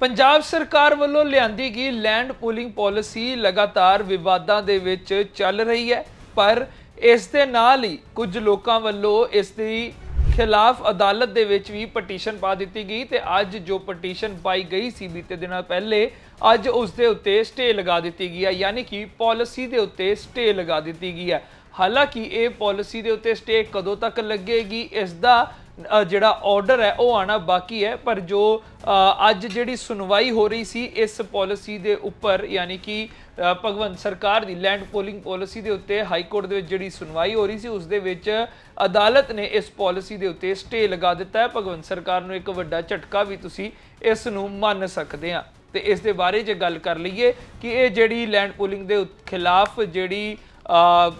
ਪੰਜਾਬ ਸਰਕਾਰ ਵੱਲੋਂ ਲਿਆਂਦੀ ਗਈ ਲੈਂਡ ਪੂਲਿੰਗ ਪਾਲਿਸੀ ਲਗਾਤਾਰ ਵਿਵਾਦਾਂ ਦੇ ਵਿੱਚ ਚੱਲ ਰਹੀ ਹੈ, ਪਰ ਇਸ ਦੇ ਨਾਲ ਹੀ ਕੁਝ ਲੋਕਾਂ ਵੱਲੋਂ ਇਸ ਦੀ ਖਿਲਾਫ ਅਦਾਲਤ ਦੇ ਵਿੱਚ ਵੀ ਪਟੀਸ਼ਨ ਪਾ ਦਿੱਤੀ ਗਈ ਤੇ ਅੱਜ ਜੋ ਪਟੀਸ਼ਨ ਪਾਈ ਗਈ ਸੀ ਬੀਤੇ ਦਿਨਾਂ ਪਹਿਲੇ, ਅੱਜ ਉਸ ਦੇ ਉੱਤੇ ਸਟੇ ਲਗਾ ਦਿੱਤੀ ਗਈ ਹੈ, ਯਾਨੀ ਕਿ ਪਾਲਿਸੀ ਦੇ ਉੱਤੇ ਸਟੇ ਲਗਾ ਦਿੱਤੀ ਗਈ ਹੈ। ਹਾਲਾਂਕਿ ਇਹ ਪਾਲਿਸੀ ਦੇ ਉੱਤੇ ਸਟੇ ਕਦੋਂ ਤੱਕ ਲੱਗੇਗੀ, ਇਸ ਦਾ ਜਿਹੜਾ ਆਰਡਰ ਹੈ, ਉਹ ਆਣਾ ਬਾਕੀ ਹੈ। ਪਰ ਜੋ ਅੱਜ ਜਿਹੜੀ ਸੁਣਵਾਈ ਹੋ ਰਹੀ ਸੀ, ਇਸ ਪਾਲਿਸੀ ਦੇ ਉੱਪਰ, ਯਾਨੀ ਕਿ ਭਗਵੰਤ ਸਰਕਾਰ ਦੀ ਲੈਂਡ ਪੋਲਿੰਗ ਪਾਲਿਸੀ ਦੇ ਉੱਤੇ ਹਾਈ ਕੋਰਟ ਦੇ ਵਿੱਚ ਜਿਹੜੀ ਸੁਣਵਾਈ ਹੋ ਰਹੀ ਸੀ, ਉਸ ਦੇ ਵਿੱਚ ਅਦਾਲਤ ਨੇ ਇਸ ਪਾਲਿਸੀ ਦੇ ਉੱਤੇ ਸਟੇ ਲਗਾ ਦਿੱਤਾ ਹੈ। ਭਗਵੰਤ ਸਰਕਾਰ ਨੂੰ ਇੱਕ ਵੱਡਾ ਝਟਕਾ ਵੀ ਤੁਸੀਂ ਇਸ ਨੂੰ ਮੰਨ ਸਕਦੇ ਆ ਤੇ ਇਸ ਦੇ ਬਾਰੇ ਜੇ ਗੱਲ ਕਰ ਲਈਏ ਕਿ ਇਹ ਜਿਹੜੀ ਲੈਂਡ ਪੋਲਿੰਗ ਦੇ ਖਿਲਾਫ ਜਿਹੜੀ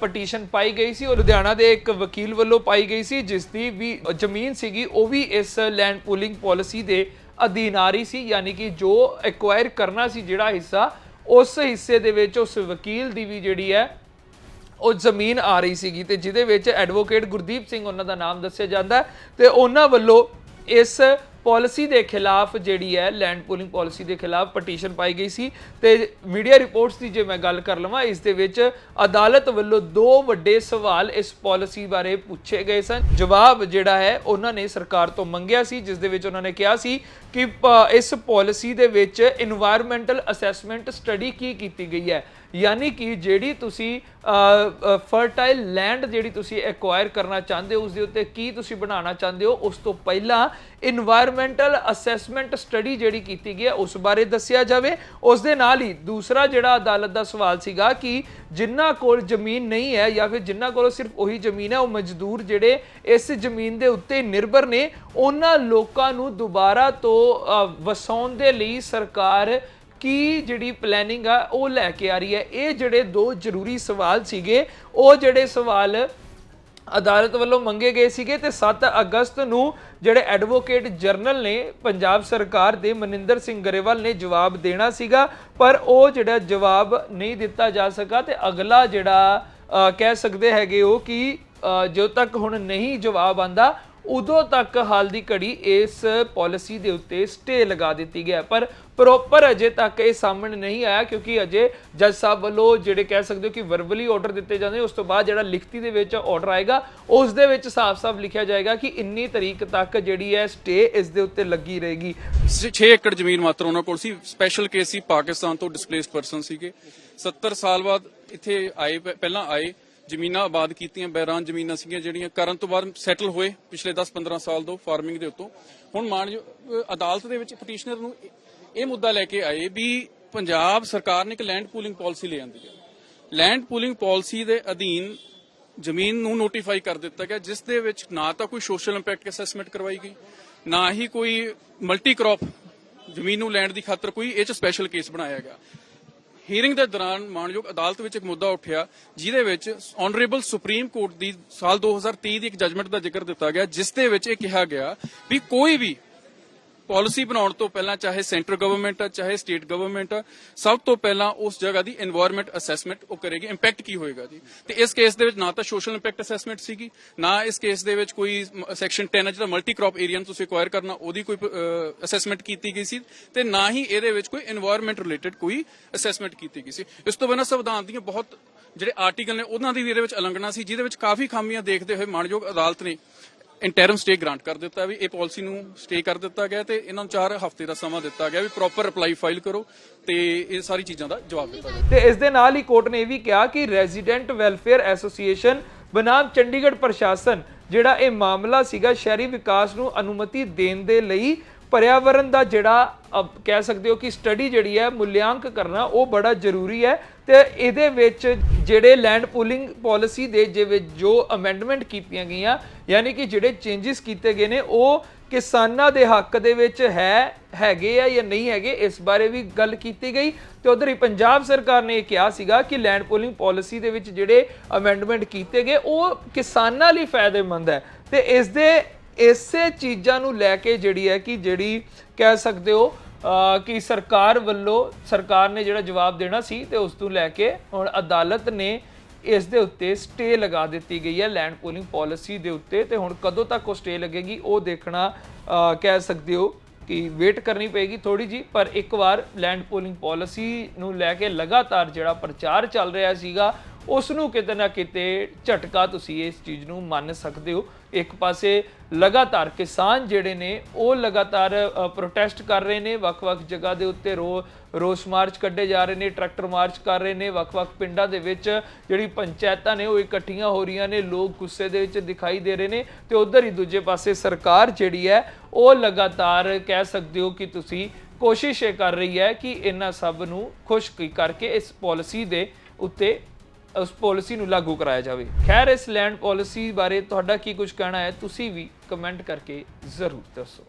ਪਟੀਸ਼ਨ ਪਾਈ ਗਈ ਸੀ ਉਹ ਲੁਧਿਆਣਾ ਦੇ ਇੱਕ ਵਕੀਲ ਵੱਲੋਂ ਪਾਈ ਗਈ ਸੀ ਜਿਸ ਦੀ ਵੀ ਜ਼ਮੀਨ ਸੀਗੀ, ਉਹ ਵੀ ਇਸ ਲੈਂਡ ਪੂਲਿੰਗ ਪਾਲਿਸੀ ਦੇ ਅਧੀਨ ਆ ਰਹੀ ਸੀ, ਯਾਨੀ ਕਿ ਜੋ ਐਕਵਾਇਰ ਕਰਨਾ ਸੀ ਜਿਹੜਾ ਹਿੱਸਾ, ਉਸ ਹਿੱਸੇ ਦੇ ਵਿੱਚ ਉਸ ਵਕੀਲ ਦੀ ਵੀ ਜਿਹੜੀ ਹੈ, ਉਹ ਜ਼ਮੀਨ ਆ ਰਹੀ ਸੀਗੀ ਤੇ ਜਿਹਦੇ ਵਿੱਚ ਐਡਵੋਕੇਟ ਗੁਰਦੀਪ ਸਿੰਘ ਉਹਨਾਂ ਦਾ ਨਾਮ ਦੱਸਿਆ ਜਾਂਦਾ ਹੈ ਤੇ ਉਹਨਾਂ ਵੱਲੋਂ ਇਸ ਪਾਲਿਸੀ ਦੇ ਖਿਲਾਫ ਜਿਹੜੀ ਹੈ ਲੈਂਡ ਪੂਲਿੰਗ ਪਾਲਿਸੀ ਦੇ ਖਿਲਾਫ ਪਟੀਸ਼ਨ ਪਾਈ ਗਈ ਸੀ ਤੇ ਮੀਡੀਆ ਰਿਪੋਰਟਸ ਦੀ ਜੇ ਮੈਂ ਗੱਲ ਕਰ ਲਵਾਂ, ਇਸ ਦੇ ਵਿੱਚ ਅਦਾਲਤ ਵੱਲੋਂ ਦੋ ਵੱਡੇ ਸਵਾਲ ਇਸ ਪਾਲਿਸੀ ਬਾਰੇ ਪੁੱਛੇ ਗਏ ਸਨ। ਜਵਾਬ ਜਿਹੜਾ ਹੈ ਉਹਨਾਂ ਨੇ ਸਰਕਾਰ ਤੋਂ ਮੰਗਿਆ ਸੀ, ਜਿਸ ਦੇ ਵਿੱਚ ਉਹਨਾਂ ਨੇ ਕਿਹਾ ਸੀ ਕਿ ਇਸ ਪਾਲਿਸੀ ਦੇ ਵਿੱਚ এনवायरमेंटल ਅਸੈਸਮੈਂਟ ਸਟੱਡੀ ਕੀ ਕੀਤੀ ਗਈ ਹੈ? ਯਾਨੀ ਕਿ ਜਿਹੜੀ ਤੁਸੀਂ ਫਰਟਾਈਲ ਲੈਂਡ ਜਿਹੜੀ ਤੁਸੀਂ ਐਕਵਾਇਰ ਕਰਨਾ ਚਾਹੁੰਦੇ ਹੋ ਉਸ ਦੇ ਉੱਤੇ ਕੀ ਤੁਸੀਂ ਬਣਾਉਣਾ ਚਾਹੁੰਦੇ ਹੋ, ਉਸ ਤੋਂ ਪਹਿਲਾਂ এনवायरमेंटल ਅਸੈਸਮੈਂਟ ਸਟੱਡੀ ਜਿਹੜੀ ਕੀਤੀ ਗਈ ਹੈ, ਉਸ ਬਾਰੇ ਦੱਸਿਆ ਜਾਵੇ। ਉਸ ਦੇ ਨਾਲ ਹੀ ਦੂਸਰਾ ਜਿਹੜਾ ਅਦਾਲਤ ਦਾ ਸਵਾਲ ਸੀਗਾ ਕਿ ਜਿਨ੍ਹਾਂ ਕੋਲ ਜ਼ਮੀਨ ਨਹੀਂ ਹੈ ਜਾਂ ਫਿਰ ਜਿਨ੍ਹਾਂ ਕੋਲ ਸਿਰਫ ਉਹੀ ਜ਼ਮੀਨ ਹੈ, ਉਹ ਮਜ਼ਦੂਰ ਜਿਹੜੇ ਇਸ ਜ਼ਮੀਨ ਦੇ ਉੱਤੇ ਨਿਰਭਰ ਨੇ, ਉਹਨਾਂ ਲੋਕਾਂ ਨੂੰ ਦੁਬਾਰਾ ਤੋਂ ਅ, ਵਸਾਉਣ ਦੇ ਲਈ ਸਰਕਾਰ ਕੀ ਜਿਹੜੀ ਪਲੈਨਿੰਗ ਆ ਉਹ ਲੈ ਕੇ ਆ ਰਹੀ ਹੈ? ਇਹ ਜਿਹੜੇ ਦੋ ਜ਼ਰੂਰੀ ਸਵਾਲ ਸੀਗੇ ਉਹ ਜਿਹੜੇ ਸਵਾਲ ਅਦਾਲਤ ਵੱਲੋਂ ਮੰਗੇ ਗਏ ਸੀਗੇ ਤੇ 7 ਅਗਸਤ ਨੂੰ ਜਿਹੜੇ ਐਡਵੋਕੇਟ ਜਨਰਲ ਨੇ ਪੰਜਾਬ ਸਰਕਾਰ ਦੇ ਮਨਿੰਦਰ ਸਿੰਘ ਗਰੇਵਾਲ ਨੇ ਜਵਾਬ ਦੇਣਾ ਸੀਗਾ ਪਰ ਉਹ ਜਿਹੜਾ ਜਵਾਬ ਨਹੀਂ ਦਿੱਤਾ ਜਾ ਸਕਾ ਤੇ ਅਗਲਾ ਜਿਹੜਾ ਕਹਿ ਸਕਦੇ ਹੈਗੇ ਉਹ ਕਿ ਅ, ਜਦੋਂ ਤੱਕ ਹੁਣ ਨਹੀਂ ਜਵਾਬ ਆਂਦਾ ਉਦੋਂ ਤੱਕ ਹਾਲ ਦੀ ਘੜੀ ਇਸ ਪਾਲਿਸੀ ਦੇ ਉੱਤੇ ਸਟੇ ਲਗਾ ਦਿੱਤੀ ਗਿਆ ਪਰ ਪ੍ਰੋਪਰ ਅਜੇ ਤੱਕ ਇਹ ਸਾਹਮਣੇ ਨਹੀਂ ਆਇਆ ਕਿਉਂਕਿ ਅਜੇ ਜੱਜ ਸਾਹਿਬ ਵੱਲੋਂ ਜਿਹੜੇ ਕਹਿ ਸਕਦੇ ਹੋ ਕਿ ਵਰਬਲੀ ਆਰਡਰ ਦਿੱਤੇ ਜਾਂਦੇ, ਉਸ ਤੋਂ ਬਾਅਦ ਜਿਹੜਾ ਲਿਖਤੀ ਦੇ ਵਿੱਚ ਆਰਡਰ ਆਏਗਾ, ਉਸ ਦੇ ਵਿੱਚ ਸਾਫ਼-ਸਾਫ਼ ਲਿਖਿਆ ਜਾਏਗਾ ਕਿ ਇੰਨੀ ਤਰੀਕ ਤੱਕ ਜਿਹੜੀ ਹੈ ਸਟੇ ਇਸ ਦੇ ਉੱਤੇ ਲੱਗੀ ਰਹੇਗੀ। 6 ਏਕੜ ਜ਼ਮੀਨ ਮਾਤਰ ਉਹਨਾਂ ਕੋਲ ਸੀ। ਸਪੈਸ਼ਲ ਕੇਸ ਸੀ, ਪਾਕਿਸਤਾਨ ਤੋਂ ਡਿਸਪਲੇਸਡ ਪਰਸਨ ਸੀਗੇ। 70 ਸਾਲ ਬਾਅਦ ਇੱਥੇ ਆਏ, ਪਹਿਲਾਂ ਆਏ ਜ਼ਮੀਨਾਂ ਆਬਾਦ ਕੀਤੀਆਂ ਬੈਰਾਨ ਜ਼ਮੀਨਾਂ ਸੀਗੀਆਂ ਜਿਹੜੀਆਂ ਕਰਨ ਤੋਂ ਬਾਅਦ ਸੈਟਲ ਹੋਏ ਪਿਛਲੇ 10-15 ਸਾਲ ਤੋਂ ਫਾਰਮਿੰਗ ਦੇ ਉੱਤੋਂ। ਹੁਣ ਮਾਨਯੋ ਅਦਾਲਤ ਦੇ ਵਿੱਚ ਪਟੀਸ਼ਨਰ ਨੂੰ ਇਹ ਮੁੱਦਾ ਲੈ ਕੇ ਆਏ ਵੀ ਪੰਜਾਬ ਸਰਕਾਰ ਨੇ ਇੱਕ ਲੈਂਡ ਪੂਲਿੰਗ ਪਾਲਿਸੀ ਲੈ ਆਂਦੀ ਹੈ। ਲੈਂਡ ਪੂਲਿੰਗ ਪਾਲਿਸੀ ਦੇ ਅਧੀਨ ਜ਼ਮੀਨ ਨੂੰ ਨੋਟੀਫਾਈ ਕਰ ਦਿੱਤਾ ਗਿਆ, ਜਿਸ ਦੇ ਵਿੱਚ ਨਾ ਤਾਂ ਕੋਈ ਸੋਸ਼ਲ ਇੰਪੈਕਟ ਅਸੈਸਮੈਂਟ ਕਰਵਾਈ ਗਈ, ਨਾ ਹੀ ਕੋਈ ਮਲਟੀ ਕ੍ਰੌਪ ਜ਼ਮੀਨ ਨੂੰ ਲੈਣ ਦੀ ਖਾਤਰ ਕੋਈ ਇਹ ਚ ਸਪੈਸ਼ਲ ਕੇਸ ਬਣਾਇਆ ਗਿਆ। ਹੀਅਰਿੰਗ ਦੇ ਦੌਰਾਨ ਮਾਨਯੋਗ ਅਦਾਲਤ ਵਿੱਚ ਇੱਕ ਮੁੱਦਾ ਉੱਠਿਆ, ਜਿਹਦੇ ਵਿੱਚ ਆਨਰੇਬਲ ਸੁਪਰੀਮ ਕੋਰਟ ਦੀ ਸਾਲ 2023 ਦੀ ਇੱਕ ਜਜਮੈਂਟ ਦਾ ਜ਼ਿਕਰ ਦਿੱਤਾ ਗਿਆ, ਜਿਸ ਦੇ ਵਿੱਚ ਇਹ ਕਿਹਾ ਗਿਆ ਵੀ ਕੋਈ ਵੀ ਪਾਲਿਸੀ ਬਣਾਉਣ ਤੋਂ ਪਹਿਲਾਂ, ਚਾਹੇ ਸੈਂਟਰ ਗਵਰਨਮੈਂਟ ਆ, ਚਾਹੇ ਸਟੇਟ ਗਵਰਨਮੈਂਟ ਆ, ਸਭ ਤੋਂ ਪਹਿਲਾਂ ਉਸ ਜਗ੍ਹਾ ਦੀ এনवायरमेंट ਅਸੈਸਮੈਂਟ ਉਹ ਕਰੇਗੀ ਇੰਪੈਕਟ ਕੀ ਹੋਏਗਾ ਜੀ? ਤੇ ਇਸ ਕੇਸ ਦੇ ਵਿੱਚ ਨਾ ਤਾਂ ਸੋਸ਼ਲ ਇੰਪੈਕਟ ਅਸੈਸਮੈਂਟ ਸੀਗੀ, ਨਾ ਇਸ ਕੇਸ ਦੇ ਵਿੱਚ ਕੋਈ ਸੈਕਸ਼ਨ 10 ਜਿਹੜਾ ਮਲਟੀ ਕ੍ਰੌਪ ਏਰੀਆ ਨੂੰ ਤੁਸੀਂ ਐਕਵਾਇਰ ਕਰਨਾ, ਉਹਦੀ ਕੋਈ ਅਸੈਸਮੈਂਟ ਕੀਤੀ ਗਈ ਸੀ, ਤੇ ਨਾ ਹੀ ਇਹਦੇ ਵਿੱਚ ਕੋਈ এনवायरमेंट ਰਿਲੇਟਡ ਕੋਈ ਅਸੈਸਮੈਂਟ ਕੀਤੀ ਗਈ ਸੀ। ਇਸ ਤੋਂ ਬਿਨਾਂ ਸੰਵਿਧਾਨ ਦੀਆਂ ਬਹੁਤ ਜਿਹੜੇ ਆਰਟੀਕਲ ਨੇ, ਉਹਨਾਂ ਦੀ ਵੀ ਇਹਦੇ ਵਿੱਚ ਉਲੰਘਣਾ ਸੀ, ਜਿਹਦੇ ਵਿੱਚ ਕਾਫੀ ਖਾਮੀਆਂ ਦੇਖਦੇ ਹੋਏ ਮਾਨਯੋਗ ਅਦਾਲਤ ਨੇ ਇੰਟਰਮ ਸਟੇ ਗ੍ਰਾਂਟ ਕਰ ਦਿੱਤਾ ਵੀ ਇਹ ਪਾਲਿਸੀ ਨੂੰ ਸਟੇ ਕਰ ਦਿੱਤਾ ਗਿਆ ਤੇ ਇਹਨਾਂ ਨੂੰ 4 ਹਫ਼ਤੇ ਦਾ ਸਮਾਂ ਦਿੱਤਾ ਗਿਆ ਵੀ ਪ੍ਰੋਪਰ ਅਪਲਾਈ ਫਾਈਲ ਕਰੋ ਤੇ ਇਹ ਸਾਰੀ ਚੀਜ਼ਾਂ ਦਾ ਜਵਾਬ ਦਿੱਤਾ ਜਾਵੇ ਤੇ ਇਸ ਦੇ ਨਾਲ ਹੀ ਕੋਰਟ ਨੇ ਇਹ ਵੀ ਕਿਹਾ ਕਿ ਰੈਜ਼ੀਡੈਂਟ ਵੈਲਫੇਅਰ ਐਸੋਸੀਏਸ਼ਨ ਬਨਾਮ ਚੰਡੀਗੜ੍ਹ ਪ੍ਰਸ਼ਾਸਨ ਜਿਹੜਾ ਇਹ ਮਾਮਲਾ ਸੀਗਾ ਸ਼ਹਿਰੀ ਵਿਕਾਸ ਨੂੰ ਅਨੁਮਤੀ ਦੇਣ ਦੇ ਲਈ ਪਰਿਆਵਰਣ ਦਾ ਜਿਹੜਾ ਅਹ, ਕਹਿ ਸਕਦੇ ਹੋ ਕਿ ਸਟੱਡੀ ਜਿਹੜੀ ਹੈ ਮੁੱਲਿਆਂਕ ਕਰਨਾ ਉਹ ਬੜਾ ਜ਼ਰੂਰੀ ਹੈ ਤੇ ਇਹਦੇ ਵਿੱਚ ਜਿਹੜੇ ਲੈਂਡ ਪੂਲਿੰਗ ਪਾਲਿਸੀ ਦੇ ਜਿਵੇਂ ਜੋ ਅਮੈਂਡਮੈਂਟ ਕੀਤੀਆਂ ਗਈਆਂ ਯਾਨੀ ਕਿ ਜਿਹੜੇ ਚੇਂਜਸ ਕੀਤੇ ਗਏ ਨੇ ਉਹ ਕਿਸਾਨਾਂ ਦੇ ਹੱਕ ਦੇ ਵਿੱਚ ਹੈ ਹੈਗੇ ਆ ਜਾਂ ਨਹੀਂ ਹੈਗੇ ਇਸ ਬਾਰੇ ਵੀ ਗੱਲ ਕੀਤੀ ਗਈ। ਤੇ ਉਧਰ ਹੀ ਪੰਜਾਬ ਸਰਕਾਰ ਨੇ ਇਹ ਕਿਹਾ ਸੀਗਾ ਕਿ ਲੈਂਡ ਪੂਲਿੰਗ ਪਾਲਿਸੀ ਦੇ ਵਿੱਚ ਜਿਹੜੇ ਅਮੈਂਡਮੈਂਟ ਕੀਤੇ ਗਏ ਉਹ ਕਿਸਾਨਾਂ ਲਈ ਫਾਇਦੇਮੰਦ ਹੈ। ਤੇ ਇਸ ਦੇ ਇਸੇ ਚੀਜ਼ਾਂ ਨੂੰ ਲੈ ਕੇ ਜਿਹੜੀ ਹੈ ਕਿ ਜਿਹੜੀ ਕਹਿ ਸਕਦੇ ਹੋ ਕਿ ਸਰਕਾਰ ਵੱਲੋਂ ਸਰਕਾਰ ਨੇ ਜਿਹੜਾ ਜਵਾਬ ਦੇਣਾ ਸੀ ਤੇ ਉਸ ਤੋਂ ਲੈ ਕੇ ਹੁਣ ਅਦਾਲਤ ਨੇ ਇਸ ਦੇ ਉੱਤੇ ਸਟੇ ਲਗਾ ਦਿੱਤੀ ਗਈ ਹੈ ਲੈਂਡ ਪੂਲਿੰਗ ਪਾਲਿਸੀ ਦੇ ਉੱਤੇ ਤੇ ਹੁਣ ਕਦੋਂ ਤੱਕ ਉਹ ਸਟੇ ਲੱਗੇਗੀ ਉਹ ਦੇਖਣਾ ਕਹਿ ਸਕਦੇ ਹੋ ਕਿ ਵੇਟ ਕਰਨੀ ਪਏਗੀ ਥੋੜੀ ਜੀ ਪਰ ਇੱਕ ਵਾਰ ਲੈਂਡ ਪੂਲਿੰਗ ਪਾਲਿਸੀ ਨੂੰ ਲੈ ਕੇ ਲਗਾਤਾਰ ਜਿਹੜਾ ਪ੍ਰਚਾਰ ਚੱਲ ਰਿਹਾ ਸੀਗਾ ਉਸ ਨੂੰ ਕਿਤੇ ਨਾ ਕਿਤੇ ਝਟਕਾ ਤੁਸੀਂ ਇਸ ਚੀਜ਼ ਨੂੰ ਮੰਨ ਸਕਦੇ ਹੋ। ਇੱਕ ਪਾਸੇ ਲਗਾਤਾਰ ਕਿਸਾਨ ਜਿਹੜੇ ਨੇ, ਉਹ ਲਗਾਤਾਰ ਪ੍ਰੋਟੈਸਟ ਕਰ ਰਹੇ ਨੇ, ਵੱਖ-ਵੱਖ ਜਗ੍ਹਾ ਦੇ ਉੱਤੇ ਰੋ, ਰੋਸ ਮਾਰਚ ਕੱਢੇ ਜਾ ਰਹੇ ਨੇ, ਟਰੈਕਟਰ ਮਾਰਚ ਕਰ ਰਹੇ ਨੇ, ਵੱਖ-ਵੱਖ ਪਿੰਡਾਂ ਦੇ ਵਿੱਚ ਜਿਹੜੀ ਪੰਚਾਇਤਾਂ ਨੇ, ਉਹ ਇਕੱਠੀਆਂ ਹੋ ਰਹੀਆਂ ਨੇ, ਲੋਕ ਗੁੱਸੇ ਦੇ ਵਿੱਚ ਦਿਖਾਈ ਦੇ ਰਹੇ ਨੇ ਤੇ ਉਧਰ ਹੀ ਦੂਜੇ ਪਾਸੇ ਸਰਕਾਰ ਜਿਹੜੀ ਹੈ, ਉਹ ਲਗਾਤਾਰ ਕਹਿ ਸਕਦੇ ਹੋ ਕਿ ਤੁਸੀਂ ਕੋਸ਼ਿਸ਼ ਇਹ ਕਰ ਰਹੀ ਹੈ ਕਿ ਇਹਨਾਂ ਸਭ ਨੂੰ ਖੁਸ਼ਕੀ ਕਰਕੇ ਇਸ ਪਾਲਿਸੀ ਦੇ ਉੱਤੇ ਉਸ ਪਾਲਿਸੀ ਨੂੰ ਲਾਗੂ ਕਰਾਇਆ ਜਾਵੇ। ਖੈਰ, ਇਸ ਲੈਂਡ ਪਾਲਿਸੀ ਬਾਰੇ ਤੁਹਾਡਾ ਕੀ ਕੁਝ ਕਹਿਣਾ ਹੈ, ਤੁਸੀਂ ਵੀ ਕਮੈਂਟ ਕਰਕੇ ਜ਼ਰੂਰ ਦੱਸੋ।